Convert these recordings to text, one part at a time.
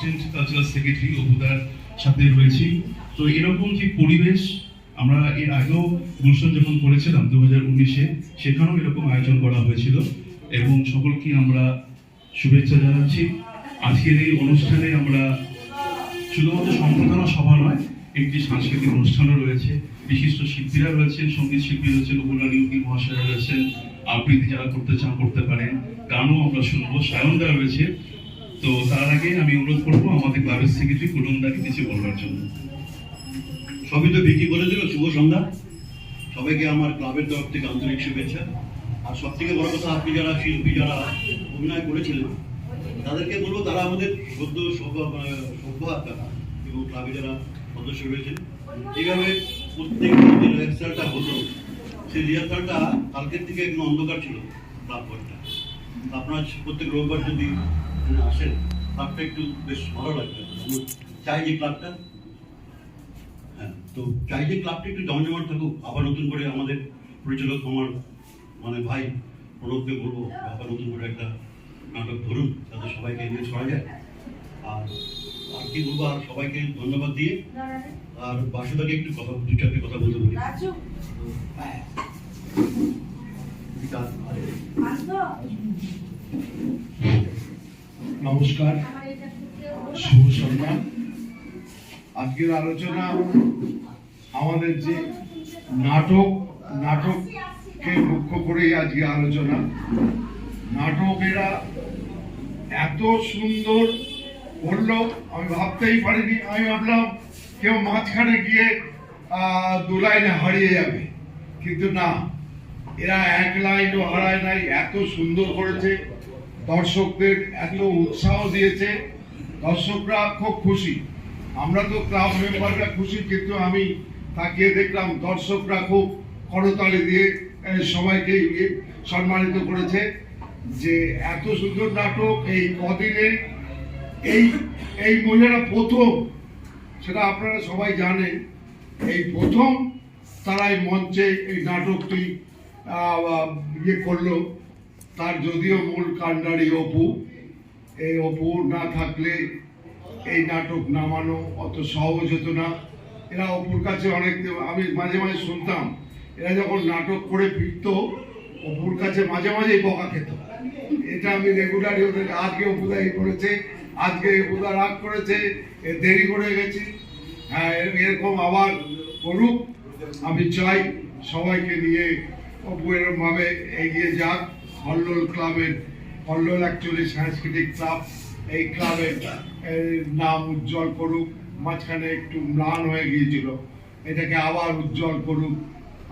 Assistant cultural secretary অপুদার সাথে রয়েছি। তো এরকম যে পরিবেশ আমরা এর আগেও গুলশন যখন করেছিলাম দু হাজার উনিশে, সেখানেও এরকম আয়োজন করা হয়েছিল এবং সকলকে আমরা শুভেচ্ছা জানাচ্ছি। আজকের এই অনুষ্ঠানে আমরা শুধুমাত্র সম্প্রদানা সভা নয়, একটি সাংস্কৃতিক অনুষ্ঠানও রয়েছে। বিশিষ্ট শিল্পীরা রয়েছেন, সংগীত শিল্পী রয়েছেন উপরানী উকিল মহাশয় রয়েছেন, আবৃত্তি যারা করতে চান, করতে পারেন, গানও আমরা শুনব। সায়নদা রয়েছে তো তার আগে আমি অনুরোধ করব আমাদের ক্লাবের সেক্রেটারি কুটুমদাকে কিছু বলবার জন্য। সবই তো বিক্রি করে দিল, শুভ সন্ধ্যা। সবাইকে আমার ক্লাবের তরফ থেকে আন্তরিক শুভেচ্ছা। আর সব থেকে বড় কথা, আপনি যারা শিল্পী, যারা অভিনয় করেছিলেন, তাদেরকে বলব তারা আমাদের সদ্য সভ্য মানে সভ্য আত্মা এবং ক্লাবে যারা সদস্য রয়েছেন। এইভাবে প্রত্যেক যে রিহার্সালটা হতো সেই রিহার্সালটা কালকের থেকে একদম অন্ধকার ছিল ক্লাব ঘরটা আপনার প্রত্যেক রোববার যদি আসেন ক্লাবটা একটু বেশ ভালো লাগবে। চাই যে ক্লাবটা হ্যাঁ তো চাই যে ক্লাবটা একটু জমজমাট থাকুক। আবার নতুন করে আমাদের পরিচালক আমার মানে ভাই প্রণবকে বলব আবার নতুন করে একটা নাটক ধরুন যাতে সবাইকে এগিয়ে ছড়া যায়। আর আর কি বলব আর সবাইকে ধন্যবাদ দিয়ে আর বাসুদাকে একটু কথা দু চারটে কথা বলতে বলি। নমস্কার। শুভ সন্ধ্যা। আজকের আলোচনা আমাদের যে নাটক নাটককে মুখ্য করেই আজকে আলোচনা। নাটকেরা এত সুন্দর করল আমি ভাবতেই পারিনি আমি ভাবলাম কেউ মাঝখানে গিয়ে আহ, দু লাইনে হারিয়ে যাবে। কিন্তু না এরা এক লাইনও হারায় নাই এত সুন্দর করেছে। দর্শকদের এত উৎসাহ দিয়েছে। দর্শকরা খুব খুশি। আমরা তো ক্লাব মেম্বাররা খুশি, কিন্তু আমি তাকিয়ে দেখলাম দর্শকরা খুব করতালি দিয়ে সবাইকে সম্মানিত করেছে যে এত সুন্দর নাটক এই কদিনে। এই এই মহিলারা প্রথম, সেটা আপনারা সবাই জানেন, এই প্রথম তারা এই মঞ্চে এই নাটকটি ইয়ে করল। তার যদিও মূল কাণ্ডারি অপু। এই অপু না থাকলে এই নাটক নামানো অত সহজ হতো না। এরা অপুর কাছে অনেক, আমি মাঝে মাঝে শুনতাম, এরা যখন নাটক করে ফিরত, অপুর কাছে মাঝে মাঝেই বকা খেত। এটা আমি রেগুলারই ওদের আজকে অপুদা এই করেছে, আজকে অপুদা রাগ করেছে, এ দেরি করে গেছি। হ্যাঁ এরকম আবার করুক, আমি চাই সবাইকে নিয়ে এরকমভাবে এগিয়ে যাক। হল্লোল ক্লাবের, হল্লোল অ্যাকচুয়ালি সাংস্কৃতিক ক্লাব, এই ক্লাবের নাম উজ্জ্বল করুক, মাঝখানে একটু ম্লান হয়ে গিয়েছিল। এটাকে আবার উজ্জ্বল করুক,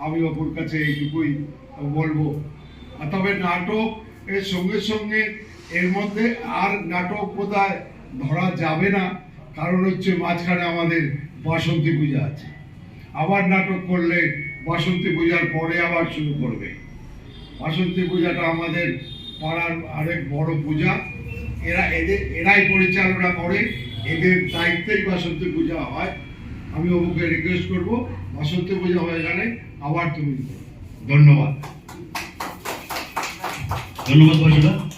আমি অপুর কাছে এইটুকুই বলব। তবে নাটক, এর সঙ্গে সঙ্গে এর মধ্যে আর নাটক বোধহয় ধরা যাবে না, কারণ হচ্ছে মাঝখানে আমাদের বাসন্তী পূজা আছে। আবার নাটক করলে বাসন্তী পূজার পরে আবার শুরু করবে। বাসন্তী পূজাটা আমাদের পাড়ার আরেক বড় পূজা। এরা এদের, এরাই পরিচালনা করে। এদের দায়িত্বেই বাসন্তী পূজা হয়। আমি অবুকে রিকোয়েস্ট করব, বাসন্তী পূজা হয়ে গেলে আবার তুমি ধন্যবাদ। ধন্যবাদ বাসুদা